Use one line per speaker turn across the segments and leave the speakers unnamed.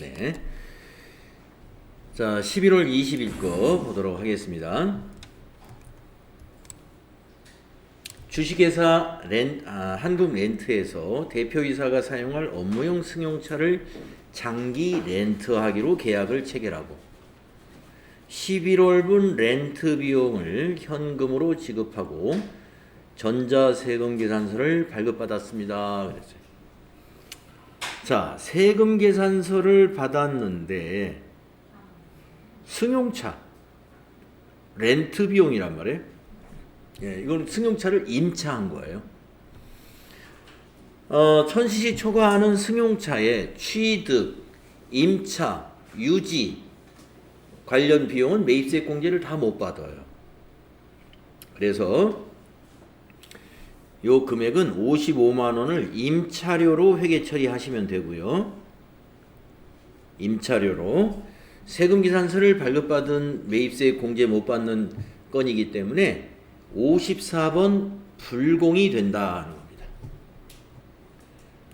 네. 자, 11월 20일 거 보도록 하겠습니다. 주식회사 렌, 아, 한국렌트에서 대표이사가 사용할 업무용 승용차를 장기 렌트하기로 계약을 체결하고 11월분 렌트 비용을 현금으로 지급하고 전자세금 계산서를 발급받았습니다. 그랬어요. 자, 세금 계산서를 받았는데 승용차 렌트 비용이란 말이에요. 예, 이건 승용차를 임차한 거예요. 어, 천시시 초과하는 승용차의 취득, 임차, 유지 관련 비용은 매입세 공제를 다 못 받아요. 그래서 요 금액은 55만 원을 임차료로 회계 처리하시면 되고요. 임차료로 세금 계산서를 발급받은 매입세 공제 못 받는 건이기 때문에 54번 불공이 된다는 겁니다.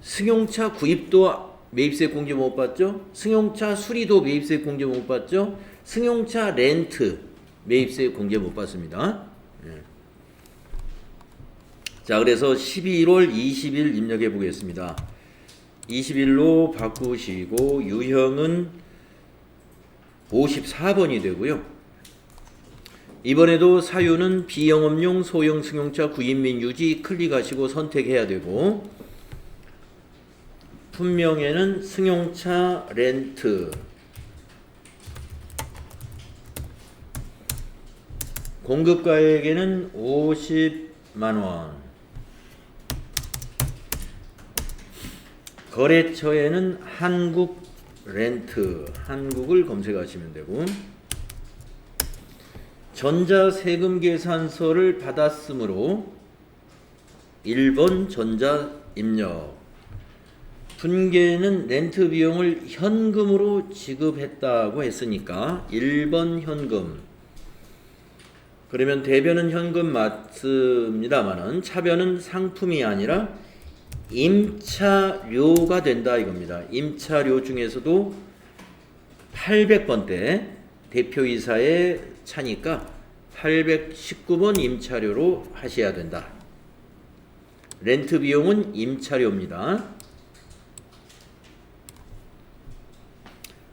승용차 구입도 매입세 공제 못 받죠? 승용차 수리도 매입세 공제 못 받죠? 승용차 렌트 매입세 공제 못 받습니다. 예. 자, 그래서 11월 20일 입력해 보겠습니다. 20일로 바꾸시고 유형은 54번이 되고요. 이번에도 사유는 비영업용 소형 승용차 구입 및 유지 클릭하시고 선택해야 되고 품명에는 승용차 렌트 공급가액에는 50만 원 거래처에는 한국 렌트 한국을 검색하시면 되고 전자세금 계산서를 받았으므로 1번 전자 입력 분계는 렌트 비용을 현금으로 지급했다고 했으니까 1번 현금. 그러면 대변은 현금 맞습니다만은 차변은 상품이 아니라 임차료가 된다 이겁니다. 임차료 중에서도 800번대 대표이사의 차니까 819번 임차료로 하셔야 된다. 렌트 비용은 임차료입니다.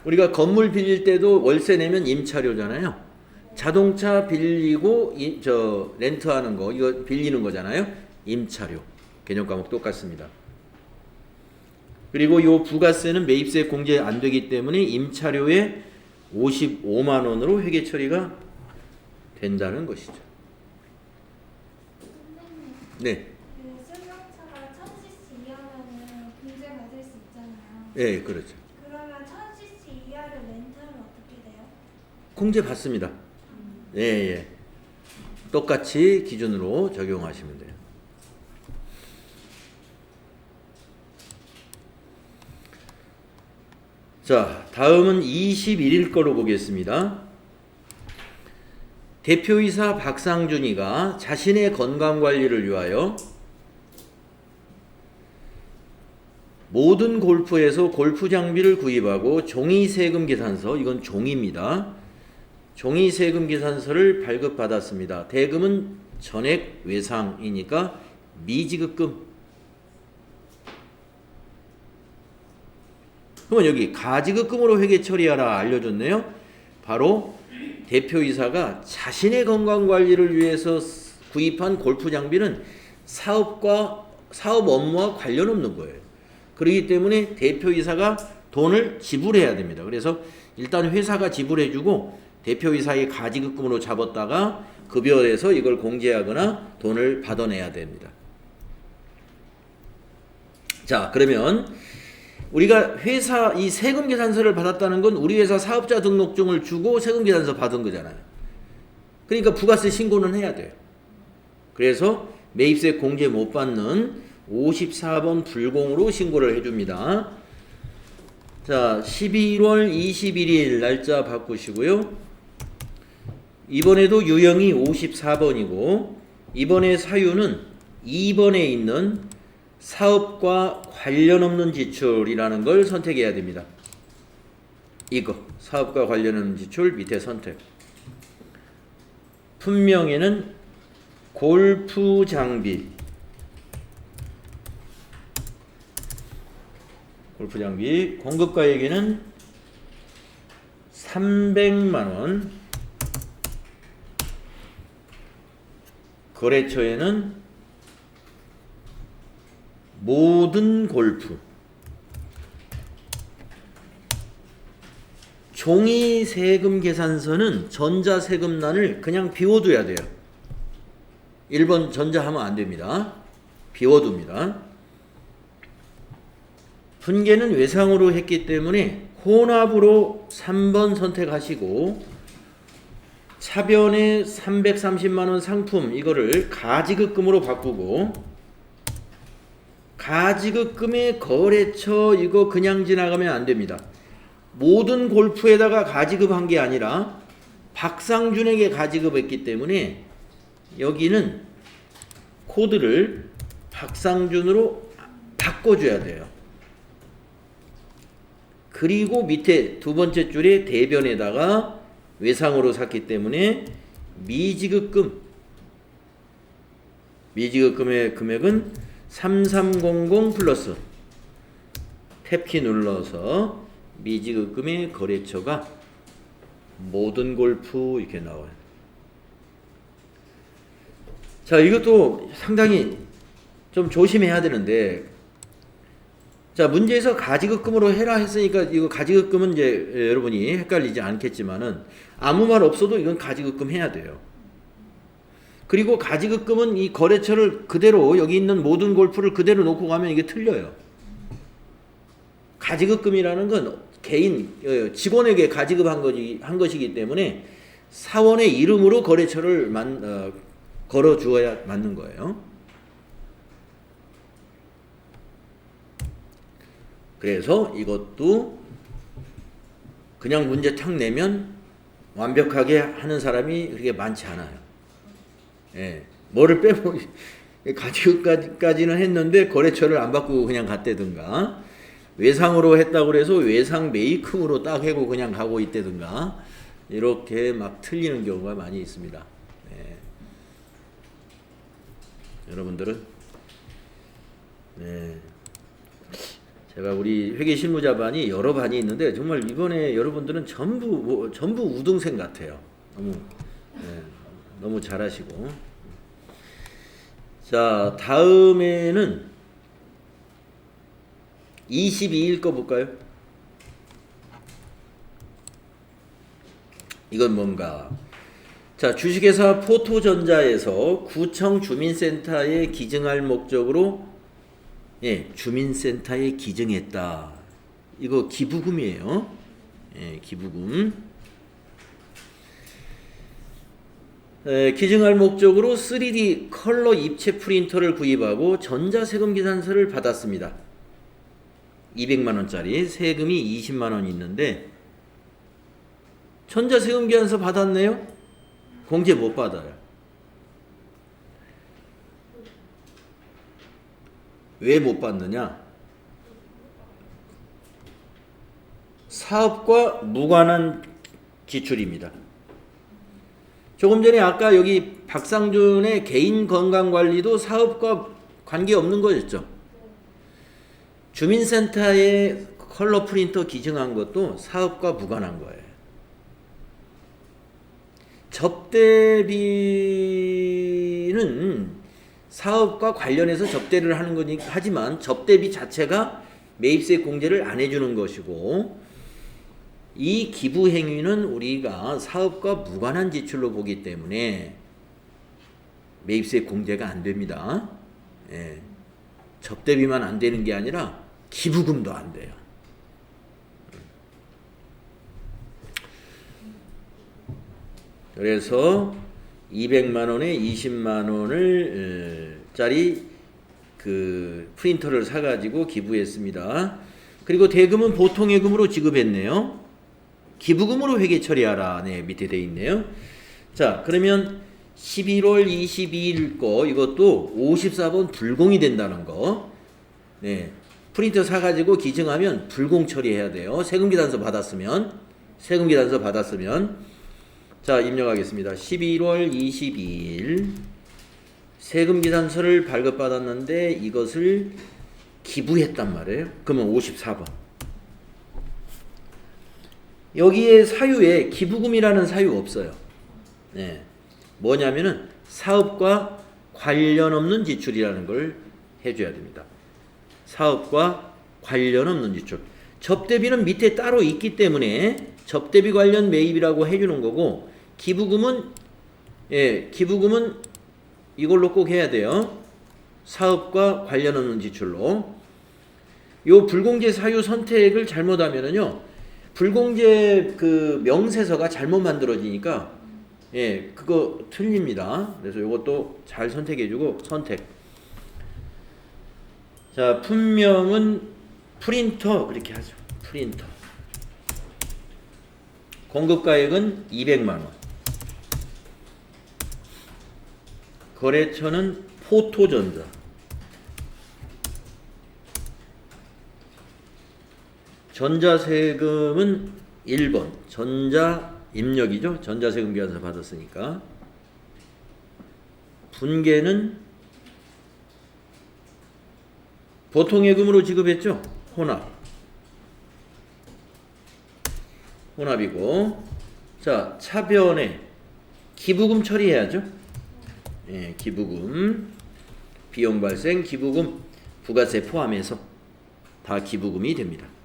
우리가 건물 빌릴 때도 월세 내면 임차료잖아요. 자동차 빌리고 이, 저 렌트하는 거 이거 빌리는 거잖아요. 임차료. 개념 과목 똑같습니다. 그리고 요 부가세는 매입세 공제 안 되기 때문에 임차료에 55만 원으로 회계 처리가 된다는 것이죠. 네.
그 승용차가 1000cc 이하면은 공제 받을 수 있잖아요.
예, 그렇죠.
그러면 1000cc 이하를 렌트하면 어떻게 돼요?
공제 받습니다. 예, 예. 똑같이 기준으로 적용하시면 돼요. 자, 다음은 21일 거로 보겠습니다. 대표이사 박상준이가 자신의 건강 관리를 위하여 모든 골프에서 골프 장비를 구입하고 종이 세금 계산서, 이건 종입니다. 종이 세금 계산서를 발급받았습니다. 대금은 전액 외상이니까 미지급금. 그러면 여기 가지급금으로 회계 처리하라 알려줬네요. 바로 대표이사가 자신의 건강 관리를 위해서 구입한 골프 장비는 사업과 사업 업무와 관련 없는 거예요. 그렇기 때문에 대표이사가 돈을 지불해야 됩니다. 그래서 일단 회사가 지불해주고 대표이사의 가지급금으로 잡았다가 급여에서 이걸 공제하거나 돈을 받아내야 됩니다. 자, 그러면 우리가 회사 이 세금 계산서를 받았다는 건 우리 회사 사업자 등록증을 주고 세금 계산서 받은 거잖아요. 그러니까 부가세 신고는 해야 돼요. 그래서 매입세 공제 못 받는 54번 불공으로 신고를 해줍니다. 자, 11월 21일 날짜 바꾸시고요. 이번에도 유형이 54번이고 이번에 사유는 2번에 있는 사업과 관련 없는 지출이라는 걸 선택해야 됩니다. 이거 사업과 관련한 지출 밑에 선택. 품명에는 골프 장비. 골프 장비 공급가액에는 300만 원. 거래처에는 모든 골프 종이 세금 계산서는 전자 세금란을 그냥 비워둬야 돼요. 1번 전자 하면 안 됩니다. 비워둡니다. 분계는 외상으로 했기 때문에 혼합으로 3번 선택하시고 차변의 330만 원 상품 이거를 가지급금으로 바꾸고 가지급금의 거래처 이거 그냥 지나가면 안 됩니다. 모든 골프에다가 가지급한 게 아니라 박상준에게 가지급했기 때문에 여기는 코드를 박상준으로 바꿔줘야 돼요. 그리고 밑에 두 번째 줄에 대변에다가 외상으로 샀기 때문에 미지급금 미지급금의 금액은 3300 플러스 탭키 눌러서 미지급금의 거래처가 모든 골프 이렇게 나와요. 자, 이것도 상당히 좀 조심해야 되는데 자, 문제에서 가지급금으로 해라 했으니까 이거 가지급금은 이제 예, 여러분이 헷갈리지 않겠지만은 아무 말 없어도 이건 가지급금 해야 돼요. 그리고 가지급금은 이 거래처를 그대로 여기 있는 모든 골프를 그대로 놓고 가면 이게 틀려요. 가지급금이라는 건 개인 어, 직원에게 가지급한 것이 한 것이기 때문에 사원의 이름으로 거래처를 만, 어, 걸어 주어야 맞는 거예요. 그래서 이것도 그냥 문제 탁 내면 완벽하게 하는 사람이 그렇게 많지 않아요. 예. 뭐를 빼고 가지고까지는 했는데 거래처를 안 바꾸고 그냥 갔다든가 외상으로 했다고 그래서 외상 메이킹으로 딱 해고 그냥 가고 있다든가 이렇게 막 틀리는 경우가 많이 있습니다. 예. 여러분들은 네. 제가 우리 회계 실무자반이 여러 반이 있는데 정말 이번에 여러분들은 전부 뭐, 전부 우등생 같아요. 너무 네, 너무 잘하시고 자 다음에는 22일 거 볼까요? 이건 뭔가 자 주식회사 포토전자에서 구청 주민센터에 기증할 목적으로 예, 주민센터에 기증했다. 이거 기부금이에요. 예, 기부금. 에, 기증할 목적으로 3D 컬러 입체 프린터를 구입하고 전자세금 계산서를 받았습니다. 200만 원짜리 세금이 20만 원 있는데 전자세금 계산서 받았네요? 공제 못 받아요. 왜 못 받느냐? 사업과 무관한 지출입니다. 조금 전에 아까 여기 박상준의 개인 건강 관리도 사업과 관계 없는 거였죠. 주민센터에 컬러 프린터 기증한 것도 사업과 무관한 거예요. 접대비는 사업과 관련해서 접대를 하는 거니 하지만 접대비 자체가 매입세 공제를 안 해주는 것이고 이 기부 행위는 우리가 사업과 무관한 지출로 보기 때문에 매입세 공제가 안 됩니다. 예. 접대비만 안 되는 게 아니라 기부금도 안 돼요. 그래서 200만 원에 20만 원을 에, 짜리 그 프린터를 사 가지고 기부했습니다. 그리고 대금은 보통 예금으로 지급했네요. 기부금으로 회계 처리하라. 네, 밑에 돼 있네요. 자, 그러면 11월 22일 거 이것도 54번 불공이 된다는 거. 네. 프린터 사 가지고 기증하면 불공 처리해야 돼요. 세금 기단서 받았으면. 세금 계산서 받았으면 자 입력하겠습니다. 11월 22일 세금 계산서를 발급받았는데 이것을 기부했단 말이에요. 그러면 54번. 여기에 사유에 기부금이라는 사유 없어요. 네. 뭐냐면은 사업과 관련 없는 지출이라는 걸 해줘야 됩니다. 사업과 관련 없는 지출. 접대비는 밑에 따로 있기 때문에 접대비 관련 매입이라고 해주는 거고 기부금은 예 기부금은 이걸로 꼭 해야 돼요. 사업과 관련 없는 지출로. 요 불공제 사유 선택을 잘못하면은요 불공제 그 명세서가 잘못 만들어지니까 예 그거 틀립니다. 그래서 요것도 잘 선택해주고 선택. 자 품명은 프린터 그렇게 하죠. 프린터. 공급가액은 200만 원. 거래처는 포토전자. 전자세금은 1번. 전자 입력이죠. 전자세금 계산서 받았으니까. 분계는 보통 예금으로 지급했죠. 혼합. 혼합이고. 자, 차변에 기부금 처리해야죠. 예, 기부금. 비용 발생, 기부금, 부가세 포함해서 다 기부금이 됩니다.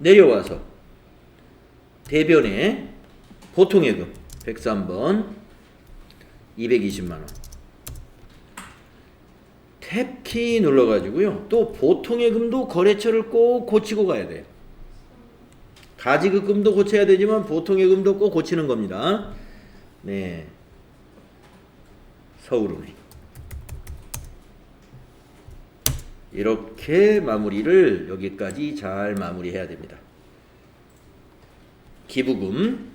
내려와서 대변에 보통 예금 103번 220만 원. 탭키 눌러가지고요. 또 보통 예금도 거래처를 꼭 고치고 가야 돼요. 가지급금도 고쳐야 되지만 보통 예금도 꼭 고치는 겁니다. 네. 서울은행. 이렇게 마무리를 여기까지 잘 마무리해야 됩니다. 기부금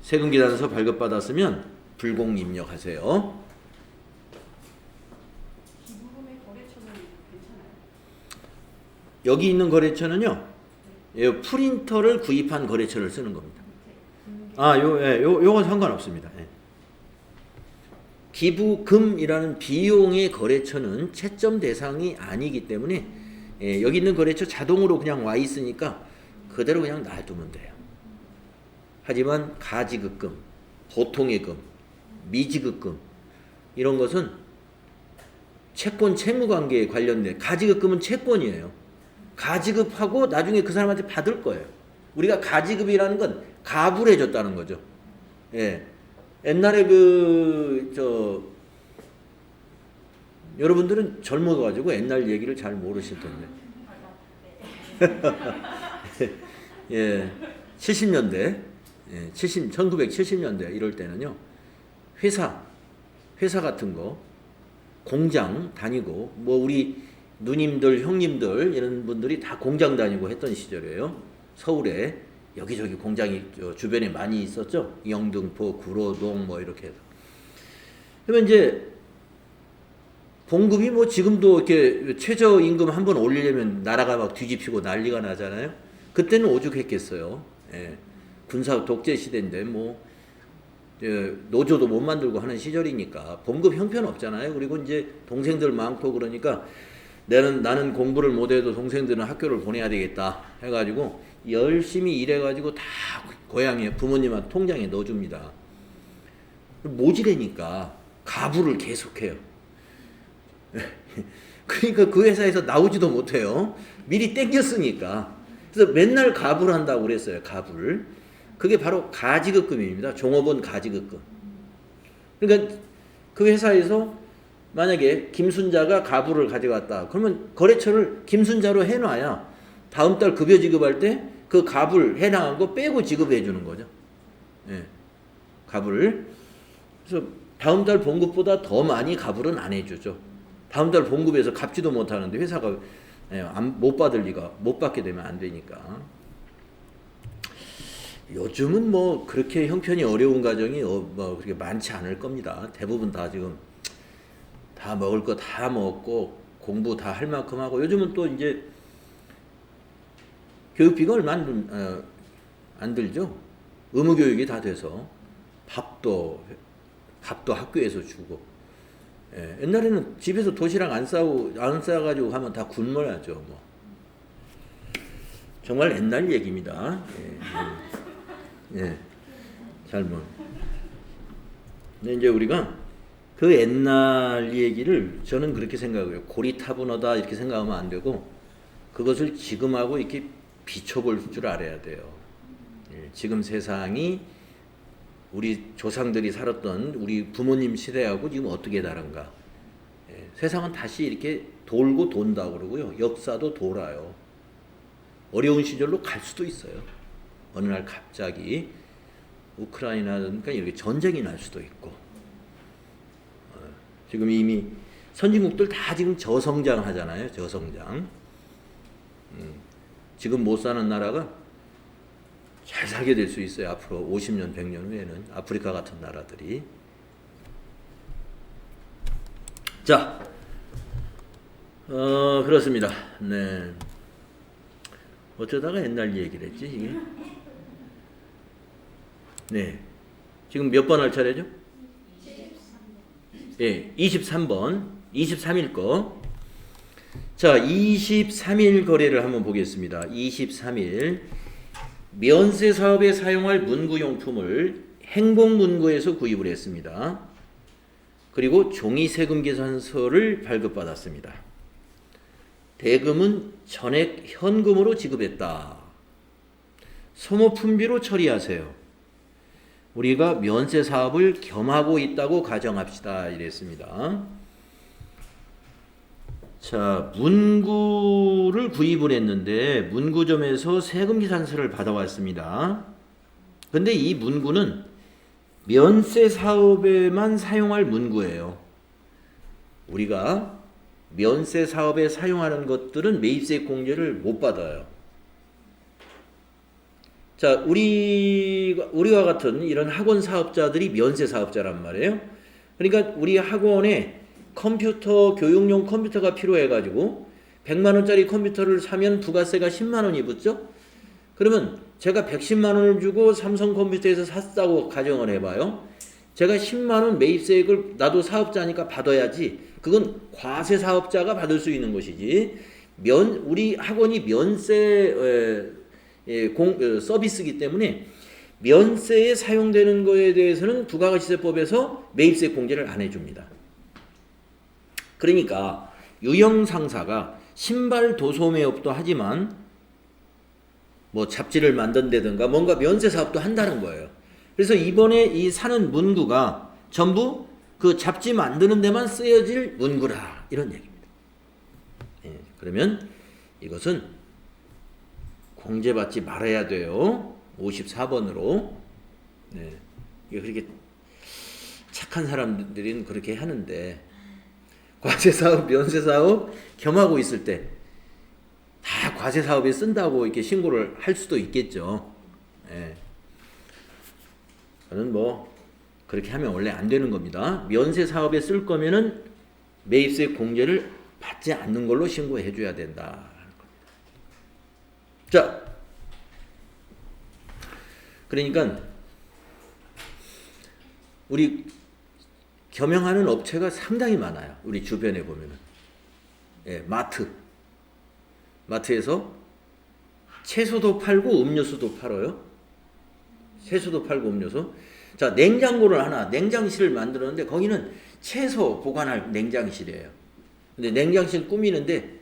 세금 계산서 발급받았으면 불공 입력하세요.
기부금의 거래처는 괜찮아요?
여기 있는 거래처는요. 이 프린터를 구입한 거래처를 쓰는 겁니다.
밑에
아, 요, 예, 요, 요건 상관없습니다. 예. 기부금이라는 비용의 거래처는 채점 대상이 아니기 때문에 예, 여기 있는 거래처 자동으로 그냥 와 있으니까 그대로 그냥 놔두면 돼요. 하지만 가지급금, 보통예금, 미지급금 이런 것은 채권 채무 관계에 관련된 가지급금은 채권이에요. 가지급하고 나중에 그 사람한테 받을 거예요. 우리가 가지급이라는 건 가불 해줬다는 거죠. 예. 옛날에 그, 저, 여러분들은 젊어가지고 옛날 얘기를 잘 모르실 텐데. 예. 70년대, 예, 70, 1970년대 이럴 때는요, 회사, 회사 같은 거, 공장 다니고, 뭐 우리 누님들, 형님들, 이런 분들이 다 공장 다니고 했던 시절이에요. 서울에 여기저기 공장이 저 주변에 많이 있었죠. 영등포, 구로동 뭐 이렇게 해서. 그러면 이제 봉급이 뭐 지금도 이렇게 최저 임금 한 번 올리려면 나라가 막 뒤집히고 난리가 나잖아요. 그때는 오죽했겠어요. 예. 군사 독재 시대인데 뭐 예, 노조도 못 만들고 하는 시절이니까 봉급 형편 없잖아요. 그리고 이제 동생들 많고 그러니까 나는 나는 공부를 못해도 동생들은 학교를 보내야 되겠다 해가지고 열심히 일해가지고 다 고향에 부모님한테 통장에 넣어줍니다. 모지래니까 가부를 계속해요. 그러니까 그 회사에서 나오지도 못해요. 미리 땡겼으니까. 그래서 맨날 가부를 한다고 그랬어요. 가부를. 그게 바로 가지급금입니다. 종업원 가지급금. 그러니까 그 회사에서 만약에 김순자가 가부를 가져갔다. 그러면 거래처를 김순자로 해놔야 다음 달 급여 지급할 때 그 가불 해당한 거 빼고 지급해 주는 거죠. 예. 가불을. 그래서 다음 달 봉급보다 더 많이 가불은 안 해주죠. 다음 달 봉급에서 갚지도 못하는데 회사가 예, 안- 못 받을 리가 못 받게 되면 안 되니까. 요즘은 뭐 그렇게 형편이 어려운 가정이 어, 뭐 그렇게 많지 않을 겁니다. 대부분 다 지금 다 먹을 거 다 먹고 공부 다 할 만큼 하고 요즘은 또 이제 교육비가 얼마 안, 들- 어, 안 들죠? 의무 교육이 다 돼서 밥도 밥도 학교에서 주고 예, 옛날에는 집에서 도시락 안 싸고 안 싸가지고 하면 다 굶어야죠 뭐 정말 옛날 얘기입니다. 예, 예. 예. 잘못. 근데 이제 우리가 그 옛날 얘기를 저는 그렇게 생각해요. 고리타분하다 이렇게 생각하면 안 되고 그것을 지금하고 이렇게 비춰볼 줄 알아야 돼요. 예, 지금 세상이 우리 조상들이 살았던 우리 부모님 시대하고 지금 어떻게 다른가? 예, 세상은 다시 이렇게 돌고 돈다 그러고요. 역사도 돌아요. 어려운 시절로 갈 수도 있어요. 어느 날 갑자기 우크라이나니까 이렇게 전쟁이 날 수도 있고 어, 지금 이미 선진국들 다 지금 저성장 하잖아요. 저성장. 음, 지금 못 사는 나라가 잘 살게 될 수 있어요. 앞으로 50년, 100년 후에는 아프리카 같은 나라들이. 자, 어 그렇습니다. 네. 어쩌다가 옛날 얘기를 했지 이게? 네. 지금 몇 번 할 차례죠? 예, 23번, 23일 거. 자, 23일 거래를 한번 보겠습니다. 23일 면세 사업에 사용할 문구 용품을 행복 문구에서 구입을 했습니다. 그리고 종이 세금 계산서를 발급받았습니다. 대금은 전액 현금으로 지급했다. 소모품비로 처리하세요. 우리가 면세 사업을 겸하고 있다고 가정합시다. 이랬습니다. 자, 문구를 구입을 했는데 문구점에서 세금 계산서를 받아왔습니다. 근데 이 문구는 면세 사업에만 사용할 문구예요. 우리가 면세 사업에 사용하는 것들은 매입세 공제를 못 받아요. 자, 우리 우리와 같은 이런 학원 사업자들이 면세 사업자란 말이에요. 그러니까 우리 학원에 컴퓨터 교육용 컴퓨터가 필요해 가지고 100만 원짜리 컴퓨터를 사면 부가세가 10만 원이 붙죠? 그러면 제가 110만 원을 주고 삼성 컴퓨터에서 샀다고 가정을 해 봐요. 제가 10만 원 매입세액을 나도 사업자니까 받아야지. 그건 과세 사업자가 받을 수 있는 것이지. 면 우리 학원이 면세 에, 예, 공, 어, 서비스이기 때문에 면세에 사용되는 거에 대해서는 부가가치세법에서 매입세 공제를 안 해줍니다. 그러니까 유형 상사가 신발 도소매업도 하지만 뭐 잡지를 만든다든가 뭔가 면세 사업도 한다는 거예요. 그래서 이번에 이 사는 문구가 전부 그 잡지 만드는 데만 쓰여질 문구라 이런 얘기입니다. 예, 그러면 이것은 공제받지 말아야 돼요. 54번으로. 네. 이게 그렇게 착한 사람들은 그렇게 하는데 과세 사업, 면세 사업 겸하고 있을 때 다 과세 사업에 쓴다고 이렇게 신고를 할 수도 있겠죠. 예. 저는 뭐 그렇게 하면 원래 안 되는 겁니다. 면세 사업에 쓸 거면은 매입세 공제를 받지 않는 걸로 신고해 줘야 된다. 자, 그러니까 우리 겸용하는 업체가 상당히 많아요. 우리 주변에 보면은 예, 마트 마트에서 채소도 팔고 음료수도 팔아요. 채소도 팔고 음료수. 자, 냉장고를 하나 냉장실을 만들었는데 거기는 채소 보관할 냉장실이에요. 근데 냉장실 꾸미는데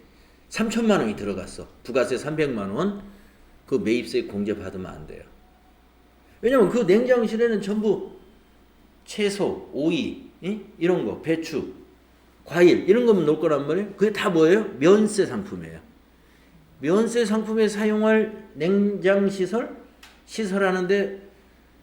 3천만 원이 들어갔어. 부가세 300만 원. 그 매입세 공제 받으면 안 돼요. 왜냐면 그 냉장실에는 전부 채소, 오이, 이? 이런 거, 배추, 과일 이런 거만 놓을 거란 말이에요. 그게 다 뭐예요? 면세 상품이에요. 면세 상품에 사용할 냉장 시설 시설하는데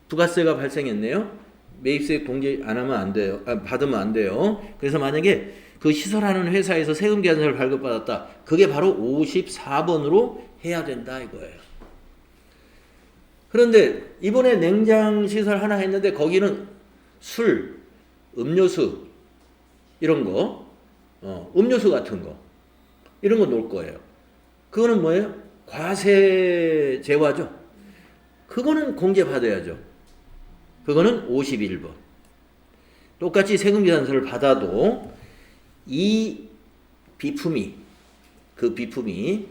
부가세가 발생했네요. 매입세 공제 안 하면 안 돼요. 아, 받으면 안 돼요. 그래서 만약에 그 시설하는 회사에서 세금 계산서를 발급받았다. 그게 바로 54번으로 해야 된다 이거예요. 그런데 이번에 냉장 시설 하나 했는데 거기는 술, 음료수 이런 거, 어, 음료수 같은 거 이런 거 놓을 거예요. 그거는 뭐예요? 과세 재화죠. 그거는 공제 받아야죠. 그거는 51번. 똑같이 세금 계산서를 받아도 이 비품이 그 비품이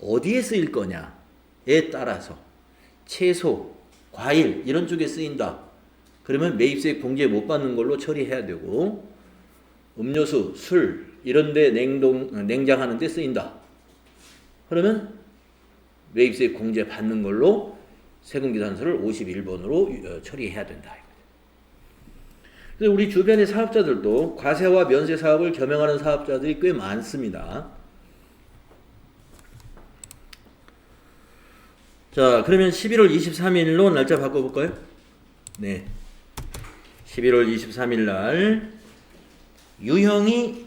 어디에 쓰일 거냐에 따라서 채소, 과일 이런 쪽에 쓰인다. 그러면 매입세 공제 못 받는 걸로 처리해야 되고 음료수, 술 이런 데 냉동 냉장하는 데 쓰인다. 그러면 매입세 공제 받는 걸로 세금 계산서를 51번으로 처리해야 된다. 그래서 우리 주변의 사업자들도 과세와 면세 사업을 겸용하는 사업자들이 꽤 많습니다. 자, 그러면 11월 23일로 날짜 바꿔볼까요? 네. 11월 23일 날 유형이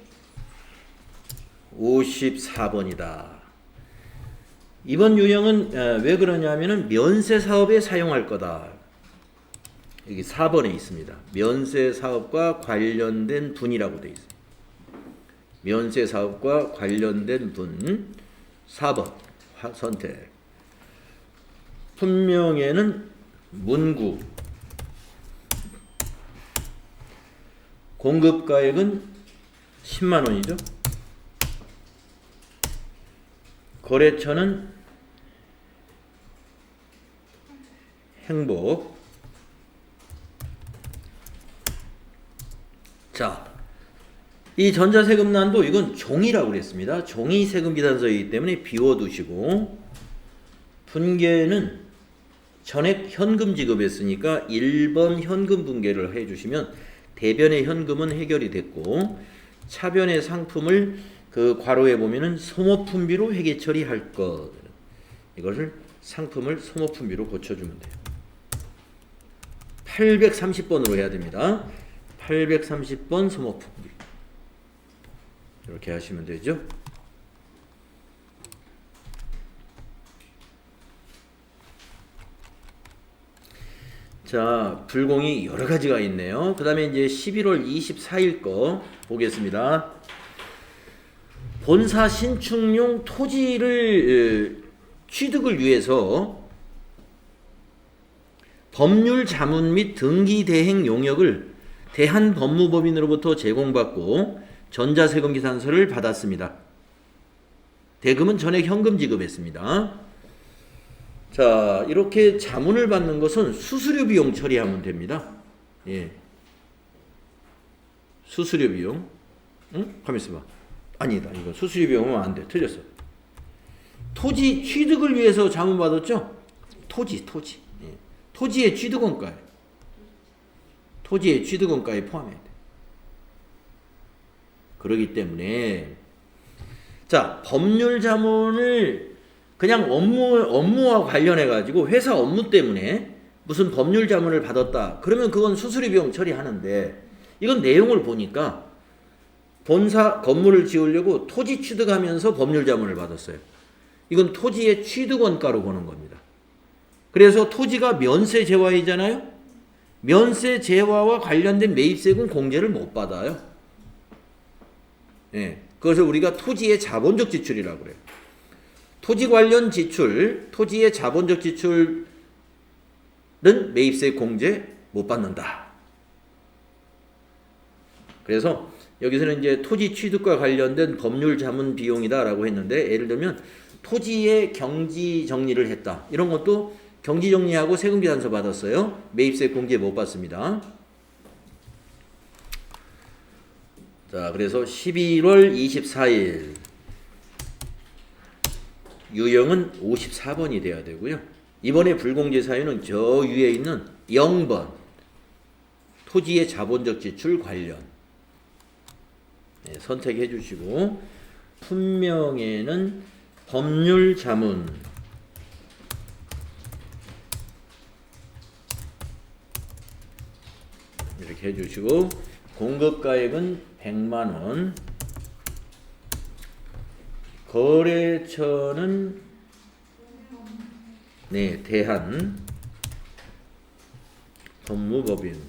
54번이다. 이번 유형은 어, 왜 그러냐면은 면세 사업에 사용할 거다. 여기 4번에 있습니다. 면세 사업과 관련된 분이라고 되어 있습니다. 면세 사업과 관련된 분 4번 화- 선택. 분명에는 문구 공급가액은 10만 원이죠. 거래처는 행복. 자, 이 전자세금난도 이건 종이라고 그랬습니다. 종이 세금 기단서이기 때문에 비워두시고 분계는 전액 현금 지급했으니까 1번 현금 분계를 해주시면 대변의 현금은 해결이 됐고 차변의 상품을 그 괄호에 보면은 소모품비로 회계 처리할 것 이것을 상품을 소모품비로 고쳐주면 돼요. 830번으로 해야 됩니다. 830번 소모품비 이렇게 하시면 되죠. 자, 불공이 여러 가지가 있네요. 그 다음에 이제 11월 24일 거 보겠습니다. 본사 신축용 토지를 에, 취득을 위해서 법률 자문 및 등기 대행 용역을 대한법무법인으로부터 제공받고 전자세금 기산서를 받았습니다. 대금은 전액 현금 지급했습니다. 자, 이렇게 자문을 받는 것은 수수료 비용 처리하면 됩니다. 예. 수수료 비용. 응? 가만 있어 봐. 아니다. 이거 수수료 비용은 안 돼. 틀렸어. 토지 취득을 위해서 자문 받았죠? 토지, 토지. 예. 토지의 취득원가에. 토지의 취득원가에 포함해야 돼. 그러기 때문에 자, 법률 자문을 그냥 업무 업무와 관련해 가지고 회사 업무 때문에 무슨 법률 자문을 받았다. 그러면 그건 수수료 비용 처리하는데 이건 내용을 보니까 본사 건물을 지으려고 토지 취득하면서 법률 자문을 받았어요. 이건 토지의 취득 원가로 보는 겁니다. 그래서 토지가 면세 재화이잖아요. 면세 재화와 관련된 매입세금 공제를 못 받아요. 예. 그것을 우리가 토지의 자본적 지출이라고 그래요. 토지 관련 지출, 토지의 자본적 지출은 매입세 공제 못 받는다. 그래서 여기서는 이제 토지 취득과 관련된 법률 자문 비용이다라고 했는데 예를 들면 토지의 경지 정리를 했다. 이런 것도 경지 정리하고 세금 계산서 받았어요. 매입세 공제 못 받습니다. 자, 그래서 11월 24일 유형은 54번이 돼야 되고요. 이번에 불공제 사유는 저 위에 있는 0번 토지의 자본적 지출 관련. 네, 선택해 주시고 분명에는 법률 자문. 이렇게 해 주시고 공급가액은 100만 원 거래처는 네 대한 법무법인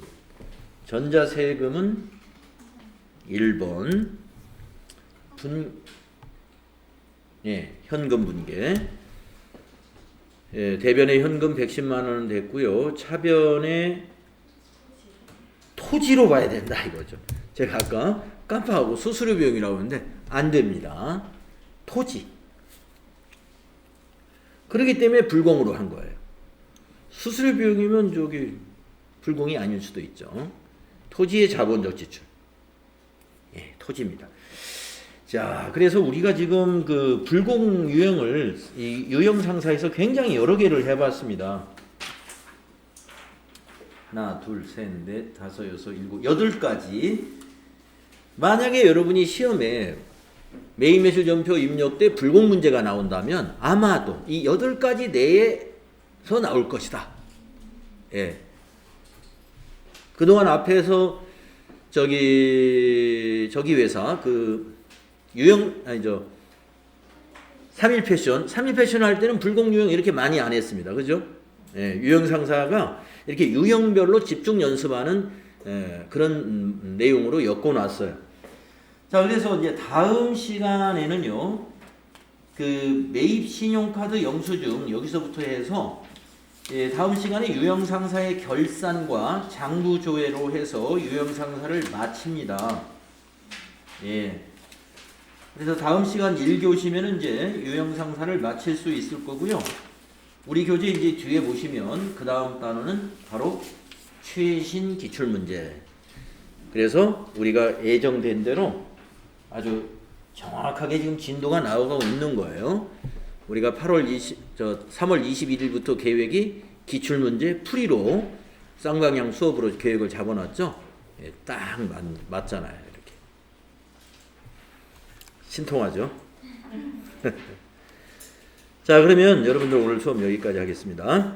전자세금은 1번 분 예, 현금 분계 예, 대변에 현금 110만 원은 됐고요. 차변에 토지로 봐야 된다 이거죠. 제가 아까 깜빡하고 수수료 비용이라고 했는데 안 됩니다. 토지. 그렇기 때문에 불공으로 한 거예요. 수수료 비용이면 저기 불공이 아닐 수도 있죠. 토지의 자본적 지출. 예, 토지입니다. 자, 그래서 우리가 지금 그 불공 유형을 이 유형 상사에서 굉장히 여러 개를 해봤습니다. 하나, 둘, 셋, 넷, 다섯, 여섯, 일곱, 여덟 가지. 만약에 여러분이 시험에 매일 매실 점표 입력 때 불공 문제가 나온다면 아마도 이 여덟 가지 내에서 나올 것이다. 예. 그동안 앞에서 저기 저기 회사 그 유형 아니죠. 3일 패션, 3일 패션 할 때는 불공 유형 이렇게 많이 안 했습니다. 그죠? 예, 유형 상사가 이렇게 유형별로 집중 연습하는 예, 그런 음, 내용으로 엮어 놨어요. 자, 그래서 이제 다음 시간에는요. 그 매입 신용카드 영수증 여기서부터 해서 예, 다음 시간에 유형 상사의 결산과 장부 조회로 해서 유형 상사를 마칩니다. 예. 그래서 다음 시간 1교시면은 이제 유형 상사를 마칠 수 있을 거고요. 우리 교재 이제 뒤에 보시면 그 다음 단어는 바로 최신 기출 문제. 그래서 우리가 예정된 대로 아주 정확하게 지금 진도가 나오고 있는 거예요. 우리가 8월 20, 저 3월 21일부터 계획이 기출 문제 풀이로 쌍방향 수업으로 계획을 잡아놨죠. 예, 딱 맞, 맞잖아요. 이렇게 신통하죠. 자 그러면 여러분들 오늘 수업 여기까지 하겠습니다.